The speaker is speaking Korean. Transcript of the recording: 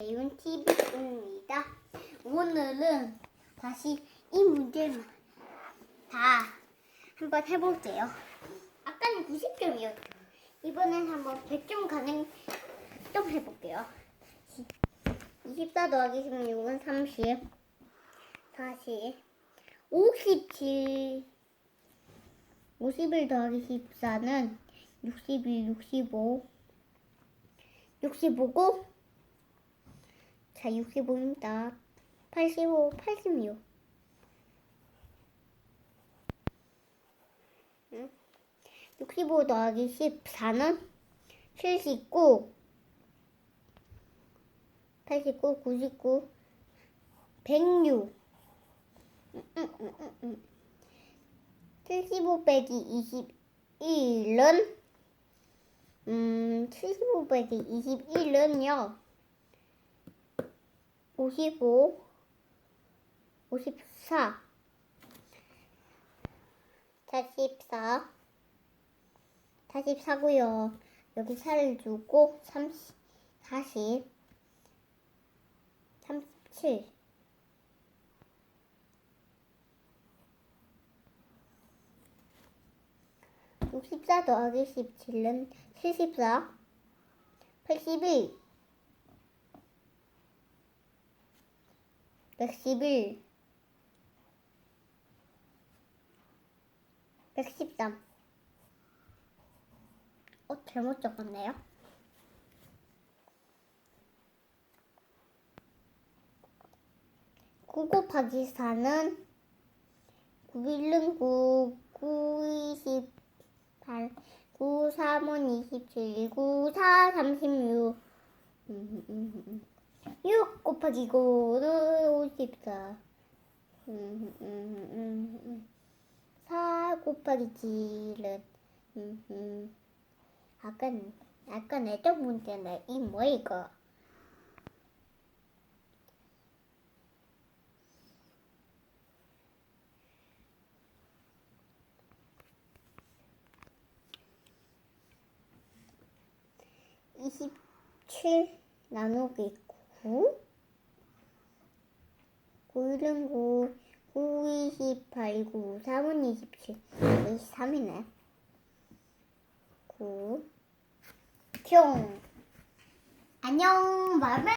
이은 TV입니다. 오늘은 다시 이 문제만 다 한번 해볼게요. 아까는 90점이었죠. 이번엔 한번 100점 가능 좀 해볼게요. 24 더하기 16은 30, 40, 57, 51 더하기 14는 61, 65, 65고 자, 65입니다. 85, 86. 응? 65 더하기 14는 79, 89, 99, 106. 음, 음, 음, 음, 음. 75 빼기 21은 음, 75 빼기 21은요. 55, 54, 44, 44고요. 여기 4를 주고 30, 40, 37, 64 더하기 17은 74, 81, 111, 113. 어, 잘못 적었네요. 구 곱하기 4는 9, 1은 9, 9, 28, 9, 3은 27, 9, 4, 36. 음, 음, 음. 6 곱하기 9는 54. 음, 음, 음, 음. 4 곱하기 7은 음, 음. 아까 아까 내던 문제는 이뭐 이거? 이십칠 나누기 구 9일은 9, 9, 28, 9, 3은 27, 23이네. 9, 뿅. 안녕, 말말.